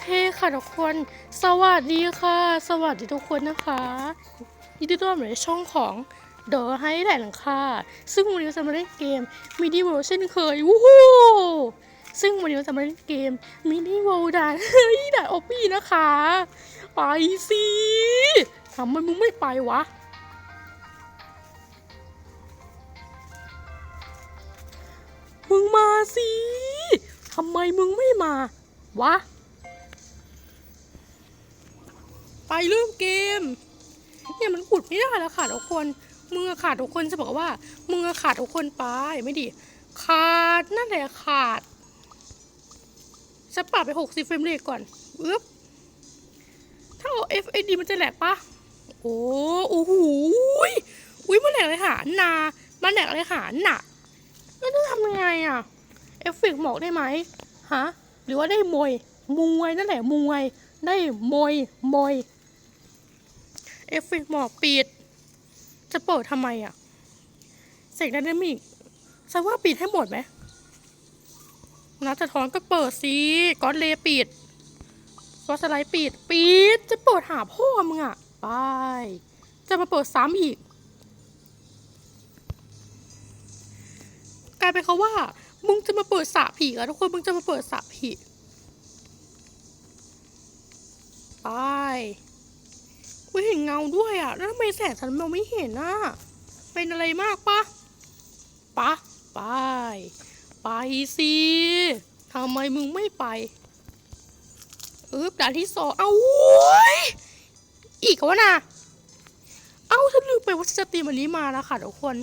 เคค่ะทุกคน สวัสดีค่ะ สวัสดีทุกคนนะคะยินดีต้อนรับในช่องของเดอให้แหล่งค่ะซึ่งวันนี้เราจะมาเล่นเกมมินิ w ว r l d เช่นเคยวู้ฮู้ซึ่งวันนี้เราจะมาเล่นเกมมินิ w ว r l d ด่านเฮ้ยด่านออปปี้นะคะ ไปสิทำไมมึงไม่ไปวะมึงมาสิทำไมมึงไม่มาวะ ไปเริ่มเกม เนี่ยมันขุดไม่ได้แล้วค่ะทุกคนมึงอขาดทุกคนจะบอกว่ามึงอขาดทุกคนไปไม่ดี ขาดนั่นแหละขาดจะปรับไปหกสิบเฟรมเรทก่อนอึ๊บถ้าเอา FAD มันจะแหลกปะโอ้โอ้โหยอุ้ยมันแหลกเลยหานามันแหลกเลยหาหนักแล้วต้องทำยังไงอะเอฟเฟกต์หมอกได้ไหมฮะหรือว่าได้มวยมวยนั่นแหละมวยได้มวยมวย เอฟเฟกต์หมอกปิด จะเปิดทำไมอะเสกไดนามิกฉันว่าปิดให้หมดไหมนัดจะถอนก็เปิดสิก็อดเลปิดก็สไลด์ปิด ปิด จะเปิดหาพ่อมึงอะไป จะมาเปิดซ้ำอีก กลายเป็นเขาว่า มึงจะมาเปิดสระผีอะทุกคน มึงจะมาเปิดสระผีไป ยเห็นเงาด้วยอะแล้วทำไมแสงฉันมองไม่เห็นอะเป็นอะไรมากปะปะไป ไปสิทำไมมึงไม่ไปอึ๊บด่านที่สองเอาว้ยอีกแล้วนะเอ้าฉันลืมไปว่าฉันจะตีมันนี้มาแล้วค่ะทุกคน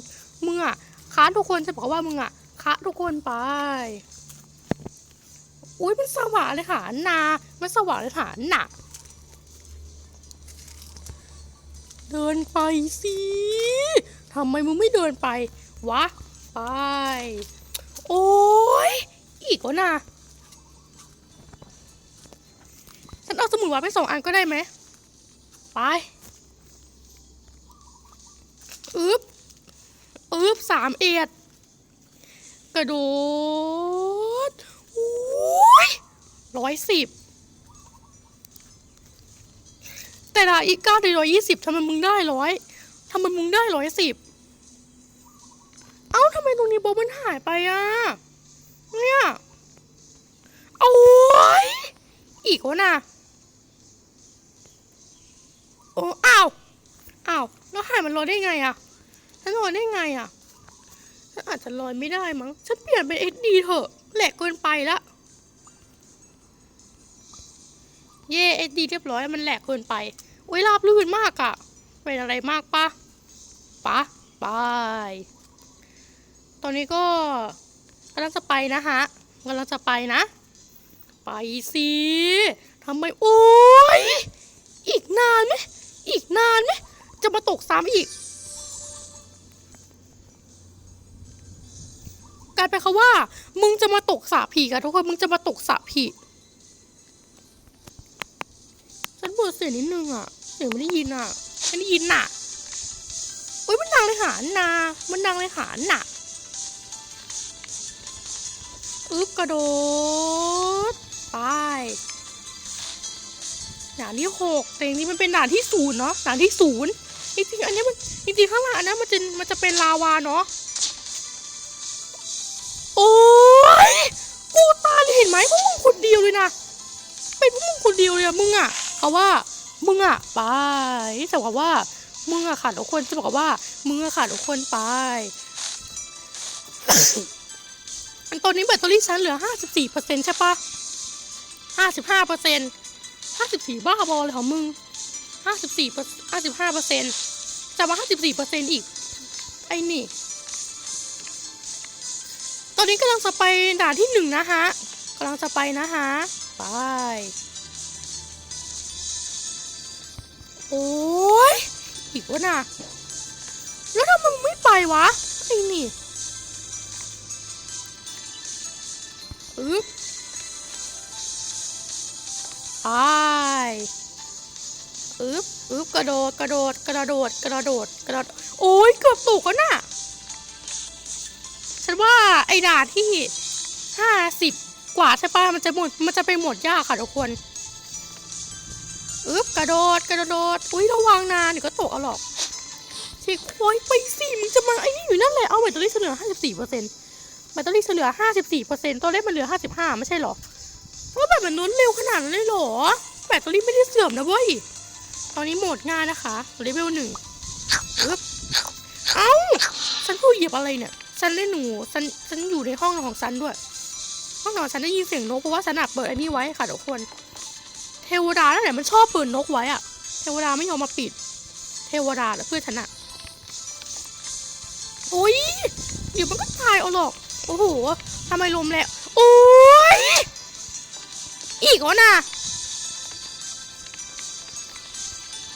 มึงอะค้าทุกคนจะบอกว่ามึงอะค้าทุกคนไปอุ้ยมันสว่างเลยค่ะนามันสว่างเลยค่ะหนัก เดินไปสิทำไมมึงไม่เดินไป วะ ไป โอ้ยอีกแล้วนะฉันเอาสมุดวาดไปสองอันก็ได้ไหม ไปอึ๊บอึ๊บสามเอ็ดกระโดดโอ้ยร้อยสิบ แต่ละอีกเก้าได้ร้อยยี่สิบทำไมมึงได้ร้อยทำไมมึงได้ร้อยสิบเอ้าทำไมตรงนี้โบมันหายไปอะ เนี่ยโอ้ยอีกวะน่ะโอ้อ้าวอ้าวแล้วหายมันลอยได้ไงอะฉันลอยได้ไงอะฉันอาจจะลอยไม่ได้มั้งฉันเปลี่ยนเป็น SD เถอะแหลกเกินไปละเย่ SD เรียบร้อยมันแหลกเกินไป อุ้ยราบลื่นมากอะเป็นอะไรมากปะปะไปตอนนี้ก็กำลังจะไปนะฮะกำลังจะไปนะ ไปสิทำไมโอ้ยอีกนานไหมอีกนานไหมจะมาตกซ้ำอีกกลายเป็นเขาว่า มึงจะมาตกสระผีกันทุกคน มึงจะมาตกสระผี ฉันปิดเสียนิดนึงอะ เสียงไม่ได้ยินอะไม่ได้ยินน่ะอุ้ยมันดังเลยหานา มันดังเลยหาน่ะอึ๊บกระโดดไปด่านที่หกแต่จริงมันเป็นด่านที่ศูนย์เนาะด่านที่ศูนย์จริงๆอันนี้มันจริงๆข้างหลังอันนั้นมันจะมันจะเป็นลาวาเนาะโอ้ยกูตาเลยเห็นไหมพวกมึงคนเดียวเลยนะเป็นพวกมึงคนเดียวเลยอะมึงอะเขาว่า มึงอะไปแต่ว่าว่า มึงอะขาดทุกคนจะบอกว่า มึงอะขาดทุกคนไปอันตอนนี้แบตเตอรี่ฉันเหลือห้าสิบสี่เปอร์เซ็นต์ใช่ปะห้าสิบห้าเปอร์เซ็นต์ห้าสิบสี่บ้าบอเลยของมึงห้าสิบสี่ห้าสิบห้าเปอร์เซ็นต์จะมาห้าสิบสี่เปอร์เซ็นต์อีก ไอ้นี่ ตอนนี้กำลังจะไปด่านที่หนึ่งนะฮะกำลังจะไปนะฮะ ไป โอ้ยอีกวะน่ะแล้วทำไมมึงไม่ไปวะไอ้นี่อึ๊บไปอึ๊บอึ๊บกระโดด กระโดด กระโดด กระโดด กระโดด โอ้ยเกือบตกแล้วน่ะ ฉันว่าไอ้ด่านที่ห้าสิบกว่าใช่ปะมันจะหมด มันจะไปหมดยากค่ะทุกคน อึ๊บกระโดดกระโดดอุ้ยระวังนานเดี๋ยวก็ตกเอาหรอกฉีโอยไปสิมึงจะมาไอ้นี่อยู่นั่นแหละเอาแบตเตอรี่เหลือห้าสิบสี่เปอร์เซ็นต์แบตเตอรี่เหลือห้าสิบสี่เปอร์เซ็นต์ตัวเลขมันเหลือห้าสิบห้าไม่ใช่หรอว่าแบบมันนุ้นเร็วขนาดนั้นเลยหรอ แบตเตอรี่ไม่ได้เสื่อมนะเว้ยตอนนี้โหมดง่ายนะคะเลเวลหนึ่งอึ๊บเอ้าฉันพูดเหยียบอะไรเนี่ยฉันเล่นหนูฉันฉันอยู่ในห้องนอนของฉันด้วย ห้องนอนฉันได้ยินเสียงนกเพราะว่าฉันอะเปิดอันนี้ไว้ค่ะทุกคน เทวดานั่นแหละมันชอบเปิดนกไว้อะเทวดาไม่ยอมมาปิด เทวดาและเพื่อนฉันอะโอ้ยเดี๋ยวมันก็ตายเอาหรอก โอ้โหทำไมลมแรงโอ้ย อีกแล้วนะ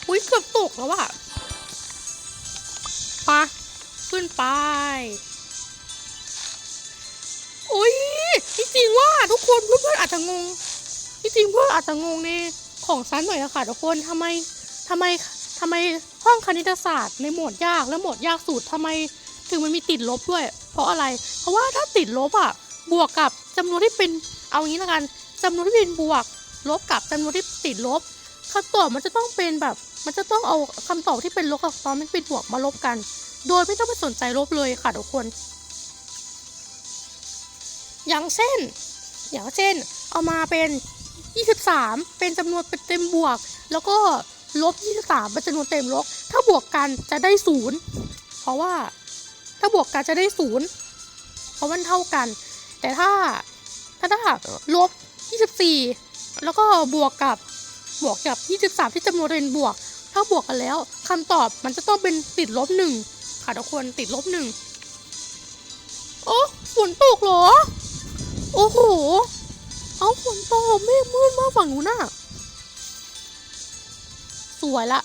อุ้ยเกือบตกแล้วอะปะขึ้นไปโอ้ยจริงว่าทุกคนเพื่อนๆอาจจะงง ที่จริงเพื่อนอาจจะงงในของซันหน่อยอะค่ะทุกคนทำไมทำไมทำไมห้องคณิตศาสตร์ในหมดยากและหมดยากสุดทำไมถึงมันมีติดลบด้วย เพราะอะไร เพราะว่าถ้าติดลบอะบวกกับจำนวนที่เป็นเอางี้ละกันจำนวนที่เป็นบวก ลบกับจำนวนที่ติดลบคำตอบมันจะต้องเป็นแบบ มันจะต้องเอาคำตอบที่เป็นลบกับตอนที่เป็นบวกมาลบกัน โดยไม่ต้องไปสนใจลบเลยค่ะทุกคน อย่างเช่น อย่างเช่น เอามาเป็น 23 เป็นจำนวนเป็นเต็มบวก แล้วก็ลบ 23 เป็นจำนวนเต็มลบ ถ้าบวกกันจะได้ศูนย์เพราะว่าถ้าบวกกันจะได้ศูนย์เพราะมันเท่ากัน แต่ถ้าถ้าถ้าลบ 24 แล้วก็บวกกับบวกกับ 23 ที่จำนวนเป็นบวก ถ้าบวกกันแล้วคำตอบมันจะต้องเป็นติดลบหนึ่งค่ะทุกคนติดลบหนึ่งโอ้ฝนตกเหรอ โอ้โห เอาฝนตกเมฆมืดมากฝั่งนู้นน่ะ สวยละ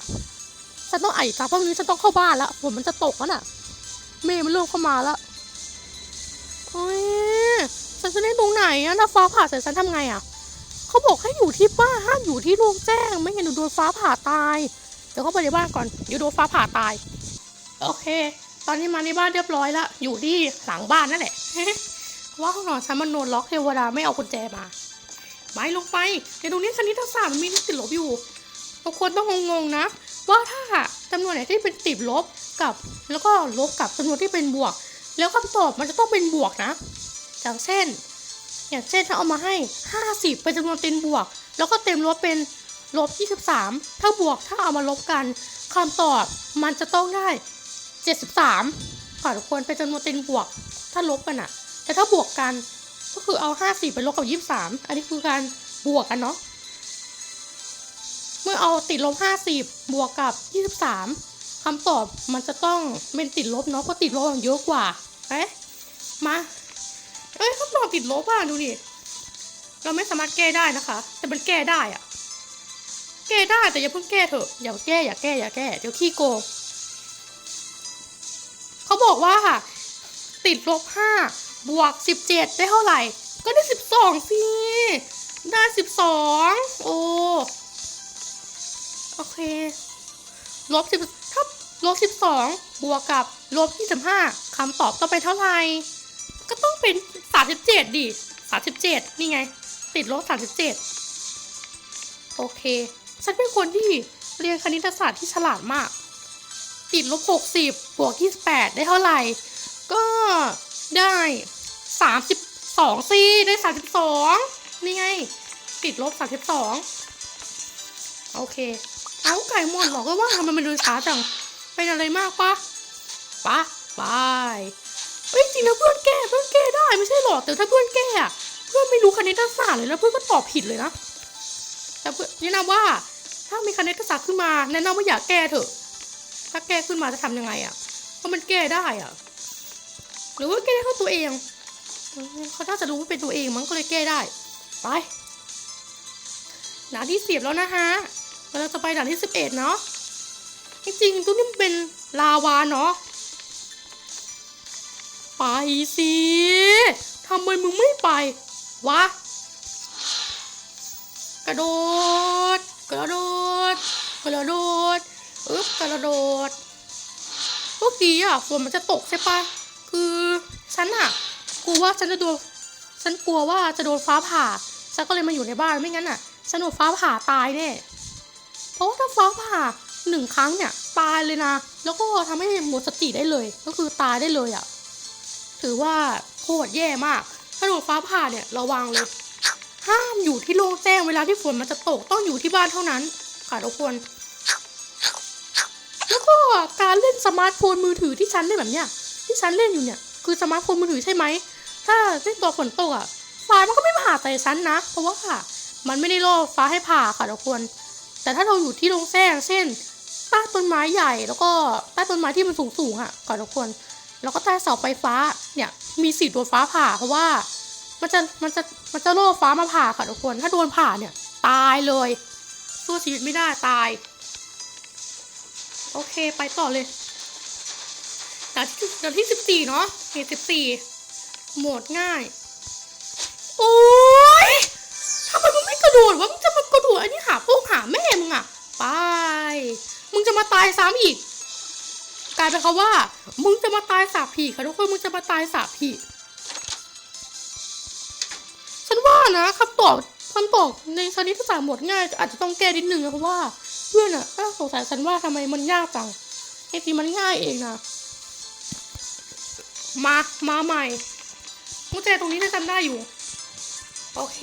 ฉันต้องไอ้ตาพวกนี้ฉันต้องเข้าบ้านละฝนมันจะตกแล้วน่ะ เมฆมันเริ่มเข้ามาล้วโอ้ยฉันจะเล่นตรงไหนอะถ้าฟ้าผ่าเสร็จฉันทำไงอะเขาบอกให้อยู่ที่บ้านห้ามอยู่ที่โล่งแจ้ง ไม่งั้นเดี๋ยวโดนฟ้าผ่าตายเดี๋ยวเข้าไปในบ้านก่อนเดี๋ยวโดนฟ้าผ่าตาย โอเค ตอนนี้มาในบ้านเรียบร้อยแล้วอยู่ที่หลังบ้านนั่นแหละว่าห้องนอนฉันมันโดนล็อกเทวดาไม่เอากุญแจมา ไม้ลงไปในตรงนี้คณิตศาสตร์มันมีติดลบอยู่ทุกคนต้องงงๆนะ ว่าถ้าจำนวนไหนที่เป็นติดลบกับ แล้วก็ลบกับจำนวนที่เป็นบวก แล้วคำตอบมันจะต้องเป็นบวกนะอย่างเช่น อย่างเช่นถ้าเอามาให้ 50 เป็นจำนวนเต็มบวก แล้วก็เต็มลบเป็นลบ23 ถ้าบวกถ้าเอามาลบกันคำตอบมันจะต้องได้ 73ค่ะทุกคนเป็นจำนวนเต็มบวก ถ้าลบกันอะแต่ถ้าบวกกัน ก็คือเอา50ไปลบกับ23อันนี้คือการบวกกันเนาะเมื่อเอาติดลบ50บวกกับ23คำตอบมันจะต้องเป็นติดลบเนาะเพราะติดลบมันเยอะกว่าเอ๊ะมาเอ้ยคำตอบติดลบอะดูดิเราไม่สามารถแก้ได้นะคะ แต่มันแก้ได้อะแก้ได้แต่อย่าเพิ่งแก้เถอะอย่าแก้อย่าแก้อย่าแก้เดี๋ยวขี้โกงเขาบอกว่าติดลบห้า บวกสิบเจ็ดได้เท่าไหร่ ก็ได้สิบสองสิ ได้สิบสองโอ้ โอเค ลบสิบถ้าลบสิบสองบวกกับลบยี่สิบห้าคำตอบต้องเป็นเท่าไหร่ ก็ต้องเป็นสามสิบเจ็ดดิสามสิบเจ็ดนี่ไง ติดลบสามสิบเจ็ดโอเค ฉันเป็นคนที่เรียนคณิตศาสตร์ที่ฉลาดมาก ติดลบหกสิบบวกยี่สิบแปดได้เท่าไหร่ ก็ได้ สามสิบสองสิได้สามสิบสองนี่ไง ติดลบสามสิบสองโอเค เอาไก่หมดหรอก็ว่าทำไมมันดูช้าจังเป็นอะไรมากปะปะบายเอ้ยจริงนะเพื่อนแกเพื่อนแกได้ไม่ใช่หรอกแต่ถ้าเพื่อนแกอะเพื่อนไม่รู้คณิตศาสตร์เลยแล้วเพื่อนก็ตอบผิดเลยนะแต่เพื่อนแนะนำว่า ถ้ามีคณิตศาสตร์ขึ้นมาแนะนำว่าอย่าแก้เถอะ ถ้าแก้ขึ้นมาจะทำยังไงอะเพราะมันแก้ได้อะหรือว่าแก้ได้เข้าตัวเอง เขาน่าจะรู้ว่าเป็นตัวเองมั้งก็เลยแก้ได้ ไปด่านที่สิบแล้วนะฮะเราจะไปด่านที่สิบเอ็ดเนาะจริงๆตัวนี้เป็นลาวาเนาะไปสิทำไมมึงไม่ไป วะ กระโดด กระโดด กระโดดอึ๊บกระโดดเมื่อกี้อะฝนมันจะตกใช่ปะคือฉันอะ กลัวว่าฉันจะโดนฉันกลัวว่าจะโดนฟ้าผ่าฉันก็เลยมาอยู่ในบ้านไม่งั้นอะฉันโดนฟ้าผ่าตายแน่เพราะว่าถ้าฟ้าผ่าหนึ่งครั้งเนี่ยตายเลยนะ แล้วก็ทำให้หมดสติได้เลย ก็คือตายได้เลยอะ ถือว่าโคตรแย่มาก ถ้าโดนฟ้าผ่าเนี่ยระวังเลย ห้ามอยู่ที่โล่งแจ้งเวลาที่ฝนมันจะตกต้องอยู่ที่บ้านเท่านั้น ค่ะทุกคน แล้วก็การเล่นสมาร์ทโฟนมือถือที่ฉันเล่นแบบเนี้ยที่ฉันเล่นอยู่เนี่ย คือสมาร์ทโฟนมือถือใช่ไหม ถ้าเล่นตัวฝนตกอะฟ้ามันก็ไม่ผ่าใส่ฉันนะ เพราะว่ามันไม่ได้ล่อฟ้าให้ผ่าค่ะทุกคน แต่ถ้าเราอยู่ที่โรงแจ้งเช่นใต้ต้นไม้ใหญ่แล้วก็ใต้ต้นไม้ที่มันสูงสูงอะค่ะทุกคน แล้วก็ใต้เสาไฟฟ้าเนี่ยมีสิทธิ์โดนฟ้าผ่าเพราะว่ามันจะมันจะมันจะล่อฟ้ามาผ่าค่ะทุกคน ถ้าโดนผ่าเนี่ย ตายเลยสู้ชีวิตไม่ได้ตาย โอเคไปต่อเลยด่ที่ด่านที่สิบสี่เนาะเหตุสิบสี่ โหมดง่าย โอ้ยทำไมมึงไม่กระโดดวะมึงจะมากระโดดอันนี้หาพวกหาแม่มึงอะไป มึงจะมาตายซ้ำอีก กลายเป็นคำว่า มึงจะมาตายสาบผีค่ะทุกคน มึงจะมาตายสาบผีฉันว่านะคำตอบคำตอบในชนิดที่สามหมวดง่าย อาจจะต้องแก้นิดนึงนะเพราะว่าเพื่อนอะน่าสงสัยฉันว่าทำไมมันยากจังไอ้ทีมันง่ายเองนะมา มาใหม่ กุญแจตรงนี้ฉันจำได้อยู่ โอเค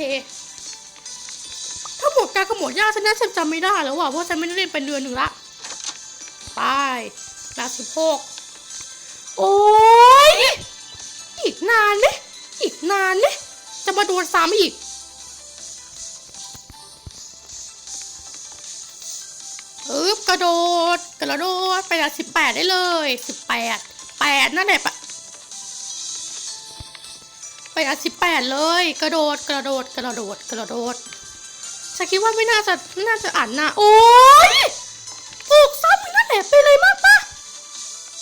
ถ้าหมวดการกับหมดยากฉันน่าจะจำไม่ได้แล้วว่ะเพราะฉันไม่ได้เล่นเป็นเดือนหนึ่งละไปดาวสิบหกโอ้ยอีกนานเนี่ยอีกนานเนี่ยจะมาโดนซ้ำอีกอึบกระโดด กระโดดไปละสิบแปดได้เลยสิบแปดแปดนั่นแหละปะ ไปละสิบแปดเลย กระโดดกระโดดกระโดดกระโดดฉันคิดว่าไม่น่าจะไม่น่าจะอ่านนะโอ้ยถูกซ้ำนั่นแหละไปเลยมากปะ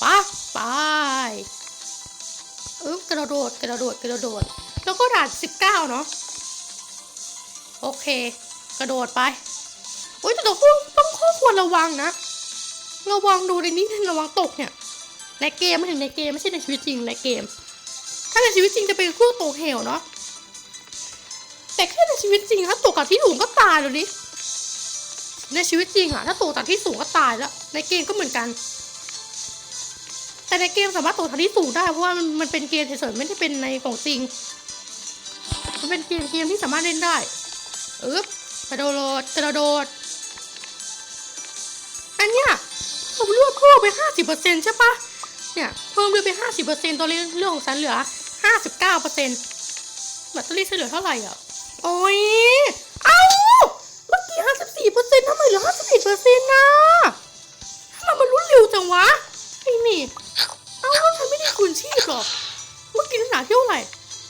ปะไปเอึบกระโดดกระโดดกระโดด แล้วก็ด่านสิบเก้าเนาะโอเค กระโดดไปโอ้ยแต่ต้องต้องข้อควรระวังนะระวังดูในนี้ระวังตกเนี่ยในเกมไม่ถึงในเกมไม่ใช่ในชีวิตจริงในเกม ถ้าในชีวิตจริงจะเป็นพวกตกเหวเนาะแต่แค่ในชีวิตจริงถ้าตกจากที่สูงก็ตายแล้วดิในชีวิตจริงอะถ้าตกจากที่สูงก็ตายแล้ว ในเกมก็เหมือนกัน แต่ในเกมสามารถตกจากที่สูงได้เพราะว่ามันมันเป็นเกมเฉยๆไม่ได้เป็นในของจริง มันเป็นเกมเกมที่สามารถเล่นได้เอึ๊บกระโดดกระโดดอันเนี้ยผมเลือกเพิ่มไปห้าสิบเปอร์เซ็นต์ใช่ปะเนี่ยเพิ่มเลือกไปห้าสิบเปอร์เซ็นต์ตอนนี้เรื่องของฉันเหลือ ห้าสิบเก้าเปอร์เซ็นต์แบตเตอรี่เหลือเท่าไหร่อะ โอ้ย เอ้า เมื่อกี้ห้าสิบสี่เปอร์เซ็นต์ทำไมเหลือห้าสิบเอ็ดเปอร์เซ็นต์นะทำไมมันรุนเร็วจังวะไอ้นี่ เอ้าฉันไม่ได้คืนชีพหรอก เมื่อกี้ฉันหนาเที่ยวไหร่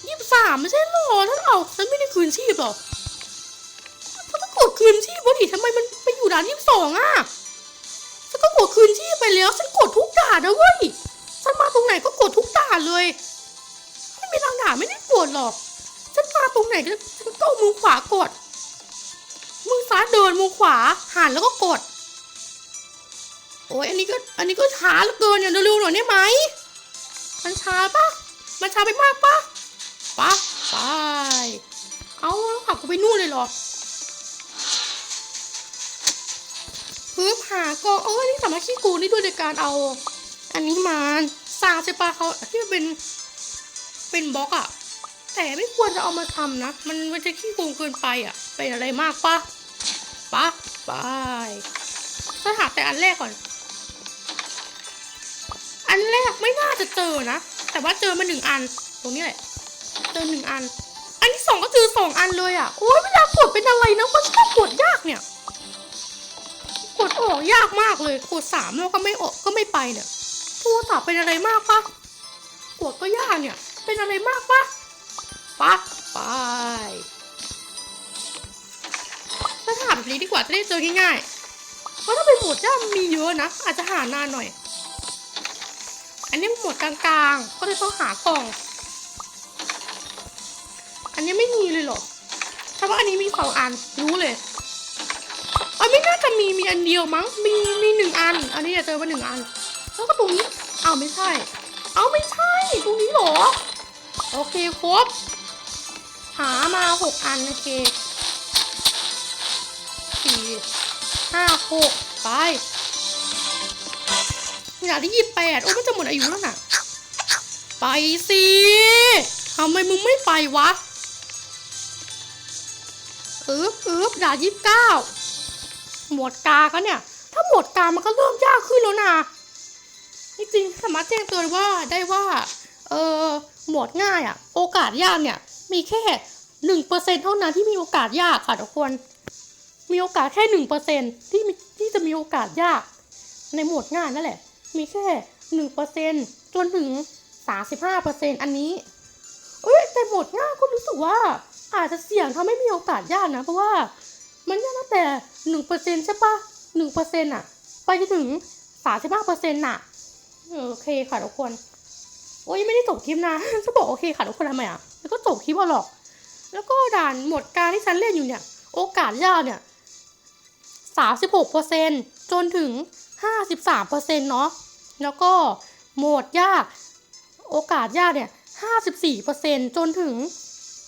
ยี่สิบสามไม่ใช่หรอท่านเอาฉันไม่ได้คืนชีพหรอกฉันก็กดคืนชีพวะดิทำไมมันไปอยู่ด่านยี่สิบสองอะฉันก็กดคืนชีพไปแล้ว ฉันกดทุกด่านนะเว้ย ฉันมาตรงไหนก็กดทุกด่านเลย ม่มีทางด่าไม่ได้กดหรอก ฉันมาตรงไหนก็ฉันก็เอามือขวากด มือซ้ายเดินมือขวาหันแล้วก็กด โอ้ยอันนี้ก็อันนี้ก็ช้าเหลือเกินเนี่ยเร็วๆหน่อยได้ไหม มันช้าปะมันช้าไปมากปะปะไป เอาขับกูไปนู่นเลยเหรอพื้นหาก็เออนี่สามารถขี้กูนี่ด้วยในการเอา อันนี้มาสร้าใช่ปะเขาที่มันเป็น เป็นบล็อกอะแต่ไม่ควรจะเอามาทำนะ มันมันจะขี้โกงเกินไปอะเป็นอะไรมากปะปะไปถ้าหาแต่อันแรกก่อน อันแรกไม่น่าจะเจอนะ แต่ว่าเจอมาหนึ่งอัน ตรงนี้แหละ เจอหนึ่งอัน อันที่สองก็เจอสองอันเลยอะโอ้ยเวลากดเป็นอะไรนะมันชอบกดยากเนี่ย กดออกยากมากเลย กดสามแล้วก็ไม่ออกก็ไม่ไปเนี่ยโทรศัพท์เป็นอะไรมากปะกดก็ยากเนี่ย เป็นอะไรมากปะปะไปถ้าถามแบบนี้ดีกว่าจะได้เจอง่ายๆเพราะถ้าเป็นหมวดยามีเยอะนะ อาจจะหานานหน่อย อันนี้หมวดกลางๆ ก็เลยต้องหากล่อง อันนี้ไม่มีเลยเหรอถ้าว่าอันนี้มีสองอันรู้เลยเอันไม่น่าจะมีมีอันเดียวมั้ง มีมีหนึ่งอัน อันนี้จะเจอมาหนึ่งอัน แล้วก็ตรงนี้อ้าวไม่ใช่ เอาไม่ใช่ ตรงนี้เหรอ โอเคครบ หามาหกอันโอเคสี่ห้าหกไปอยากได้ยี่แปดโอ้มันจะหมดอายุแล้วน่ะ ไปสิทำไมมึงไม่ไปวะอึ๊บอึ๊บด่ายี่สิบเก้าหมวดกาก็เนี่ย ถ้าหมวดกามันก็เริ่มยากขึ้นแล้วนะนี่จริงสามารถแจ้งเตือนว่าได้ว่า เออ หมวดง่ายอะโอกาสยากเนี่ย มีแค่หนึ่งเปอร์เซ็นเท่านั้นที่มีโอกาสยากค่ะทุกคน มีโอกาสแค่หนึ่งเปอร์เซ็นที่มีที่จะมีโอกาสยาก ในหมวดง่ายนั่นแหละ มีแค่หนึ่งเปอร์เซ็นจนถึงสามสิบห้าเปอร์เซ็นอันนี้ เอ้ยแต่หมวดง่ายก็รู้สึกว่า อาจจะเสี่ยงทำให้มีโอกาสยากนะ เพราะว่า มันยากตั้งแต่หนึ่งเปอร์เซ็นใช่ปะหนึ่งเปอร์เซ็นอะไปจนถึงสามสิบห้าเปอร์เซ็นต์น่ะ โอเคค่ะทุกคน โอ้ยไม่ได้จบคลิปนะจะบอกโอเคค่ะทุกคนทำไมอะแล้วก็จบคลิปเอาหรอก แล้วก็ด่านหมดการที่ฉันเล่นอยู่เนี่ย โอกาสยากเนี่ยสามสิบหกเปอร์เซ็นจนถึงห้าสิบสามเปอร์เซ็นเนาะแล้วก็โหมดยาก โอกาสยากเนี่ยห้าสิบสี่เปอร์เซ็นจนถึง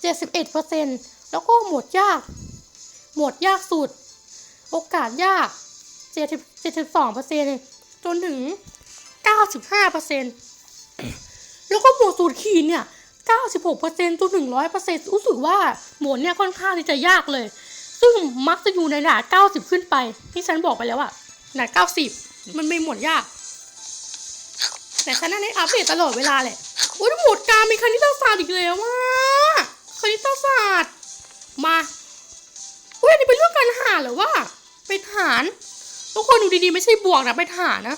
เจ็ดสิบเอ็ดเปอร์เซ็นแล้วก็โหมดยาก โหมดยากสุด โอกาสยากเจ็ดสิบเจ็ดสิบสองเปอร์เซ็นจนถึงเก้าสิบห้าเปอร์เซ็น แล้วก็หมวดสูตรขีดเนี่ย96%จนถึง100%รู้สึกว่าหมวดเนี่ยค่อนข้างที่จะยากเลย ซึ่งมักจะอยู่ในด่า90 ขึ้นไป ที่ฉันบอกไปแล้วอะด่าน90 มันไม่หมวดยาก แต่ฉันน่ะได้อัปเดตตลอดเวลาแหละโอ้ยหมวดการมีคณิตศาสตร์อีกแล้วว่าคณิตศาสตร์ มาอุ้ยนนี้เป็นเรื่องการหาเหรือว่าเป็นหารทุกคนดูดีๆ ไม่ใช่บวกนะเป็นหารนะ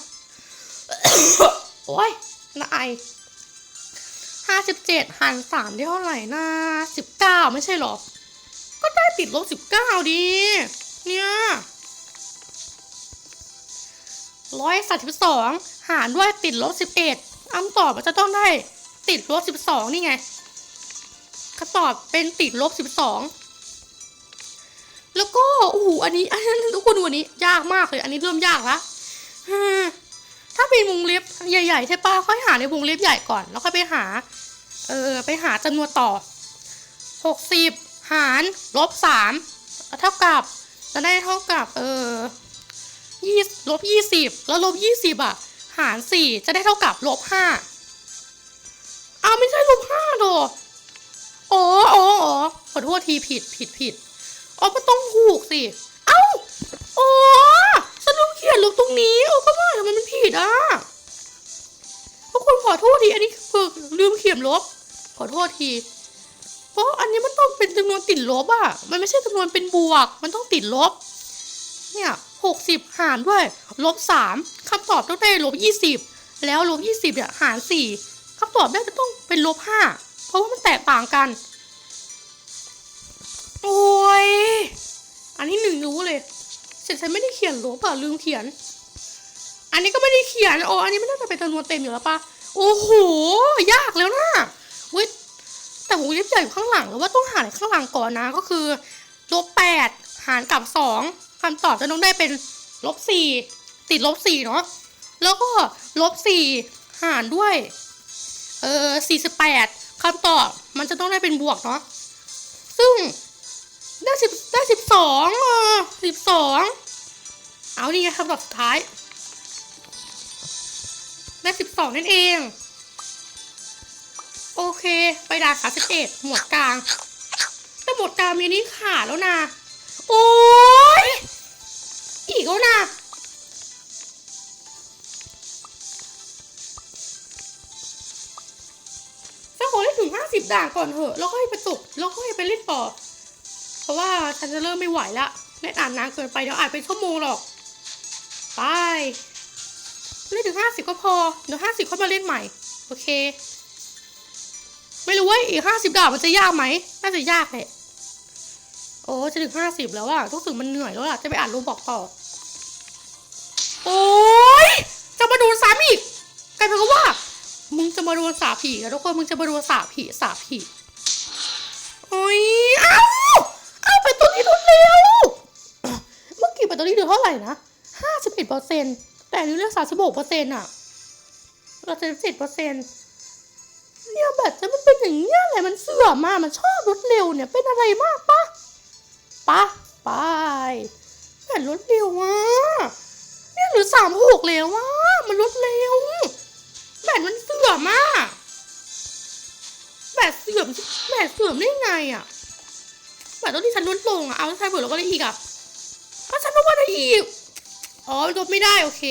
โอ้ยน่าไอ ห้าสิบเจ็ดหารสามได้เท่าไหร่นะสิบเก้าไม่ใช่หรอ ก็ได้ติดลบสิบเก้าดี เนี่ยร้อยสามสิบสองหารด้วยติดลบสิบเอ็ดคำตอบมันจะต้องได้ติดลบสิบสองนี่ไงคำตอบเป็นติดลบสิบสองแล้วก็โอ้โหอันนี้อันนั้นทุกคนดูอันนี้ยากมากเลย อันนี้เริ่มยากละถ้าเป็นวงเล็บใหญ่ๆใช่ปะค่อยหาในวงเล็บใหญ่ก่อน แล้วค่อยไปหา เออ ไปหาจำนวนต่อหกสิบหารลบสามเท่ากับ จะได้เท่ากับเออยี่ลบยี่สิบแล้วลบยี่สิบอะ หารสี่จะได้เท่ากับลบห้าอ้าไม่ใช่ลบห้าดอกอ๋ออ๋ออ๋อขอโทษทีผิดผิดผิดอ๋อก็ต้องถูกสิ เอ้าอ๋อฉันลืมเขียนลบตรงนี้โอ้ก็ว่าทำไมมันผิดอะทุกคนขอโทษทีอันนี้คือลืมเขียนลบ ขอโทษที เพราะอันนี้มันต้องเป็นจำนวนติดลบอะ่ะมันไม่ใช่จำนวนเป็นบวก มันต้องติดลบ เนี่ยหกสิบหารด้วย ลบสามคำตอบต้องได้ลบยี่สิบแล้วลบยี่สิบเนี่ยหารสี่คำตอบได้จะต้องเป็นลบห้าเพราะว่ามันแตกต่างกัน โอ้ย อันนี้หนึ่งรู้เลยเสร็จฉันไม่ได้เขียนลบอะลืมเขียน อันนี้ก็ไม่ได้เขียนโอ้อันนี้มันน่าจะเป็นจำนวนเต็มอยู่แล้วปะโอ้โห ยากแล้วนะ แต่วงเล็บใหญ่อยู่ข้างหลังแล้วว่าต้องหารข้างหลังก่อนนะก็คือลบแปดหารกับสองคำตอบจะต้องได้เป็นลบสี่ติดลบสี่เนาะแล้วก็ลบสี่หารด้วยเออสี่สิบแปดคำตอบมันจะต้องได้เป็นบวกเนาะซึ่งได้สิบได้สิบสองอะสิบสองเอานี่ไงคำตอบสุดท้ายได้สิบสองนั่นเอง โอเค ไปด่าสามสิบเอ็ดหมวดกลาง แต่หมวดกลางมีนี้ขาดแล้วนะ โอ้ยอีกแล้วนะสักคนให้ถึงห้าสิบด่านก่อนเถอะ แล้วค่อยไปจบแล้วค่อยไปเล่นต่อ เพราะว่าฉันจะเริ่มไม่ไหวละเล่นอ่านนานเกินไปเดี๋ยวอ่านเป็นชั่วโมงหรอก ไป เล่นถึงห้าสิบก็พอ เดี๋ยวห้าสิบค่อยมาเล่นใหม่ โอเค ไม่รู้ว่าอีกห้าสิบดาบมันจะยากไหมน่าจะยากแหละโอ้จะถึงห้าสิบแล้วอะรู้สึกมันเหนื่อยแล้วล่ะ จะไปอ่านรูปบอกต่อ โอ้ยจะมาโดนซ้ำอีกกลายเป็นว่า มึงจะมาโดนสาผีกันทุกคนมึงจะมาโดนสาผีสาผีโอ้ยเอ้าเอ้าไปตัวนี้ทุนเร็วเมื่อกี้ไปตัวนี้เดือเท่าไหร่นะห้าสิบเอ็ดเปอร์เซ็นต์แต่อันนี้เลือสามสิบหกเปอร์เซ็นต์อะเราจะสิบเปอร์เซ็นต์ เนี่ยแบบจะมันเป็นอย่างเงี้ยแหละมันเสื่อมมามันชอบรถเร็วเนี่ยเป็นอะไรมากปะปะไปแบตลดเร็วว่ะเนี่ยหรือสามหกแล้วว่ะมันลดเร็วแบตมันเสื่อมอะแบตเสื่อมแบตเสื่อมได้ไงอะแบตตอนที่ฉันลดลงอะเอาแล้วใช้เผื่อลดก็ได้อีกอะก็ฉันลดก็ได้อีกอ๋อลดไม่ได้โอเค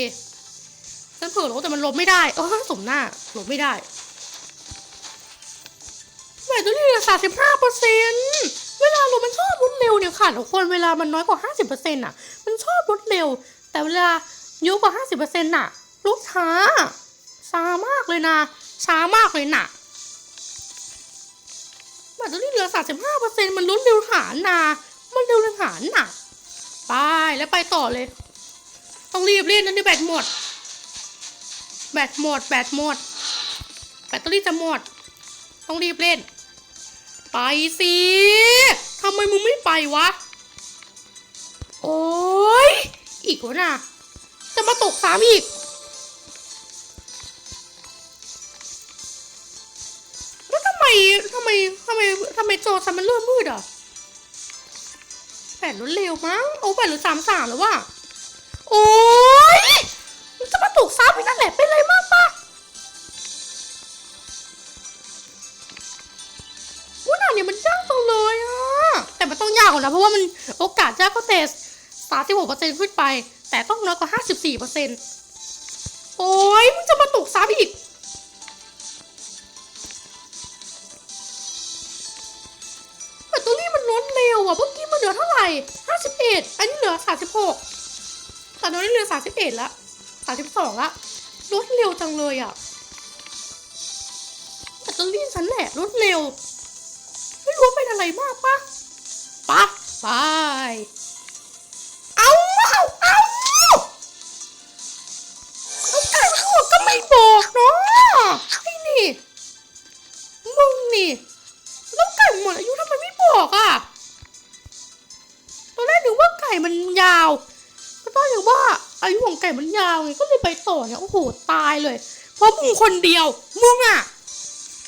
ฉันเผื่อลดแต่มันลดไม่ได้เออสมหน้าลดไม่ได้ แบตตอนนี้เหลือสามสิบห้าเปอร์เซ็นเวลาลดมันชอบลดเร็วเนี่ยค่ะทุกคนเวลามันน้อยกว่าห้าสิบเปอร์เซ็นต์อะ มันชอบลดเร็ว แต่เวลาเยอะกว่าห้าสิบเปอร์เซ็นต์น่ะลดช้าช้ามากเลยนะช้ามากเลยนะแบตเตอรี่เหลือสามสิบห้าเปอร์เซ็นมันลดเร็วหานะมันเร็วเร็วหารน่ะไปแล้วไปต่อเลย ต้องรีบเล่นนะนี่แบตหมด แบตหมดแบตหมดแบตเตอรี่จะหมด ต้องรีบเล่น ไปสิทำไมมึงไม่ไปวะ โอ้ย อีกวะน่ะ จะมาตกสามอีก แล้วทำไมทำไมทำไมทำไมจอฉันมันเริ่มมืดอะแปดรถเร็วมั้ง โอ้แปดรถสามสามแล้วว่ะ โอ้ยจะมาตกซ้ำอีกนั่นแหละเป็นไรมากากกว่านะเพราะว่ามันโอกาสยากก็เตสสามสิบหกเปอร์เซ็นต์ขึ้นไป แต่ต้องน้อยกว่าห้าสิบสี่เปอร์เซ็นต์โอ้ยมึงจะมาตกซ้ำอีกแบตเตอรี่มันลดเร็วอะเมื่อกี้มันเหลือเท่าไหร่ห้าสิบเอ็ดอันนี้เหลือสามสิบหกตอนนี้เหลือสามสิบเอ็ดละสามสิบสองละลดเร็วจังเลยอะแบตเตอรี่ฉันแหละลดเร็ว ไม่รู้ว่าเป็นอะไรมากปะ ปะไปเอาเอาเอาแล้วไก่มันบอกก็ไม่บอกเนาะไอ้นี่มึงนี่แล้วไก่หมดอายุทำไมไม่บอกอะตอนแรกนึกว่าไก่มันยาวก็ตอนนึกว่าอายุของไก่มันยาวไงก็เลยไปต่อเนี่ยโอ้โหตายเลย เพราะมึงคนเดียวมึงอะ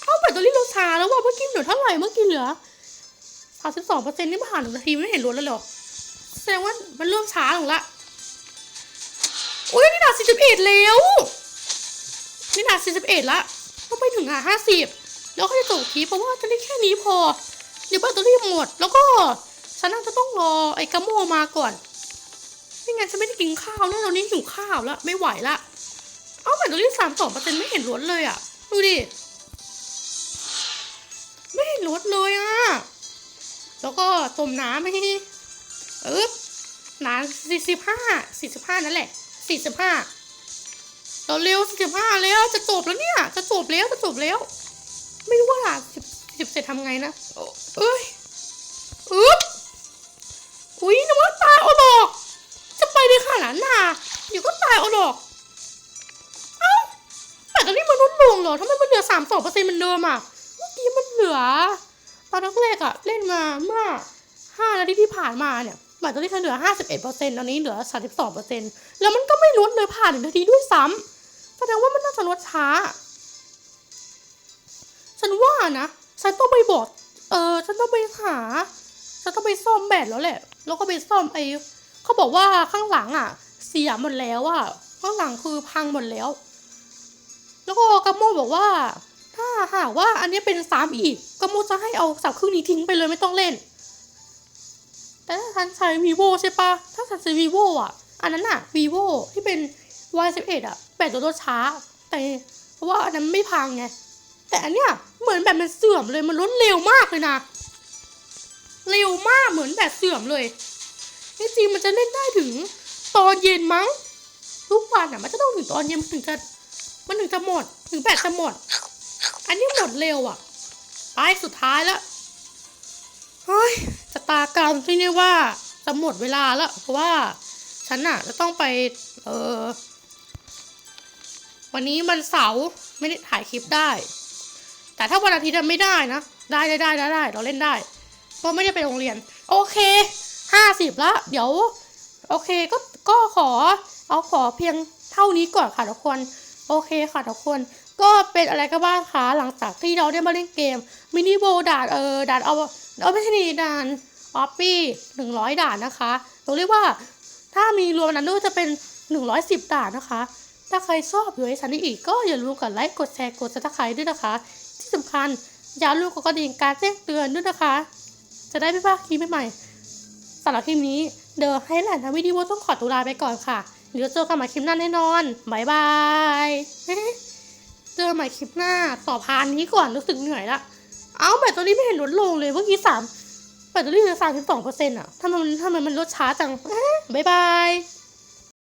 เอาแบตเตอรี่เราช้าแล้วว่าเมื่อกี้เหลือเท่าไหร่เมื่อกี้เหลือ สามสิบสองเปอร์เซ็นต์นี่ผ่านหนึ่งนาทีไม่เห็นลดแล้วหรอ แสดงว่ามันเริ่มช้าลงละอุ้ยนี่ด่าสี่สิบเอ็ดแล้วนี่ด่าสี่สิบเอ็ดละต้องไปถึงหาห้าสิบแล้วก็จะจบคลิปเพราะว่าจะได้แค่นี้พอ เดี๋ยวแบตเตอรี่หมด แล้วก็ฉันน่าจะต้องรอไอ้กระโมมาก่อนไม่งั้นฉันไม่ได้กินข้าวแล้วตอนนี้หิวข้าวแล้วไม่ไหวละเอาแบตเตอรี่สามสองเปอร์เซ็นต์ไม่เห็นลดเลยอะ ดูดิ ไม่เห็นลดเลยอะ แล้วก็ต้มน้ำให้เออน้ำสี่สิบห้าสี่สิบห้านั่นแหละสี่สิบห้าเราเร็วสี่สิบห้าแล้วจะจบแล้วเนี่ย จะจบแล้วจะจบแล้ว ไม่รู้ว่าสิบสิบเสร็จทำไงนะเอ้ยอึ๊บอุ้ยนึกว่าตายเอาดอก จะไปในขนาดน่ะเดี๋ยวก็ตายเอาดอก เอ้าแต่ตอนนี้มันลดลงเหรอทำไมมันเหลือสามสองเปอร์เซ็นต์มันเดิมอะ เมื่อกี้มันเหลือ ตอนแรกๆอะเล่นมาเมื่อห้านาทีที่ผ่านมาเนี่ยแบตเตอรี่ฉันเหลือห้าสิบเอ็ดเปอร์เซ็นต์ตอนนี้เหลือสามสิบสองเปอร์เซ็นต์แล้วมันก็ไม่ลดเลยผ่านหนึ่งนาทีด้วยซ้ำแสดงว่ามันน่าจะลดช้า ฉันว่านะ ฉันต้องไปบอกเออฉันต้องไปหา ฉันต้องไปซ่อมแบตแล้วแหละ แล้วก็ไปซ่อมไอ้เขาบอกว่าข้างหลังอะเสียหมดแล้วอะข้างหลังคือพังหมดแล้ว แล้วก็กัมโมบอกว่า ถ้าหากว่าอันนี้เป็นสามอีกกัมโมจะให้เอาสับเครื่องนี้ทิ้งไปเลยไม่ต้องเล่น แต่ถ้าฉันใช้ vivo ใช่ปะถ้าฉันใช้ vivo อะ อันนั้นอะ vivo ที่เป็น y 1 1 อะแบตจะลดช้า แต่เพราะว่าอันนั้นไม่พังไง แต่อันเนี้ยเหมือนแบบมันเสื่อมเลยมันลดเร็วมากเลยนะ เร็วมากเหมือนแบบเสื่อมเลยจริงมันจะเล่นได้ถึงตอนเย็นมั้ง ทุกวันอะมันจะต้องถึงตอนเย็นมันถึงจะมันถึงจะหมด ถึงแบตจะหมด อันนี้หมดเร็วอะไปสุดท้ายแล้วเฮ้ยชะตากรรมที่นี่ว่าจะหมดเวลาแล้ว เพราะว่าฉันอะจะต้องไป เออวันนี้มันเสาร์ไม่ได้ถ่ายคลิปได้ แต่ถ้าวันอาทิตย์ไม่ได้นะ ได้ได้ได้ได้ได้เราเล่นได้ เพราะไม่ได้ไปโรงเรียน โอเคห้าสิบละ เดี๋ยว โอเคก็ก็ขอ เอาขอเพียงเท่านี้ก่อนค่ะทุกคน โอเคค่ะทุกคน ก็เป็นอะไรก็บ้างคะหลังจากที่เราได้มาเล่นเกมมินิโบด่านเออด่านเอาเอาไม่ใช่นี่ด่านออฟฟี่หนึ่งร้อยด่านนะคะเราเรียกว่าถ้ามีรวมนั้นด้วยจะเป็น110ด่านนะคะ ถ้าใครชอบอยู่ให้ฉันได้อีกก็อย่าลืมกดไลค์กดแชร์กดซับสไครต์ด้วยนะคะ ที่สำคัญอย่าลืมกดกระดิ่งการแจ้งเตือนด้วยนะคะ จะได้ไม่พลาดคลิปใหม่ๆสำหรับคลิปนี้เดอะให้แลนทวิดีโอต้องขอตัวลาไปก่อนค่ะเดี๋ยวเจอกันใหม่คลิปหน้าแน่นอนบายบาย เจอใหม่คลิปหน้าต่อพานนี้ก่อนรู้สึกเหนื่อยละเอาแบตเตอรี่ไม่เห็นลดลงเลยเมื่อกี้สามแบตเตอรี่เหลือสามสิบสองเปอร์เซ็นต์อะทำไมมันทำไมมันลดช้าจังบ๊ายบาย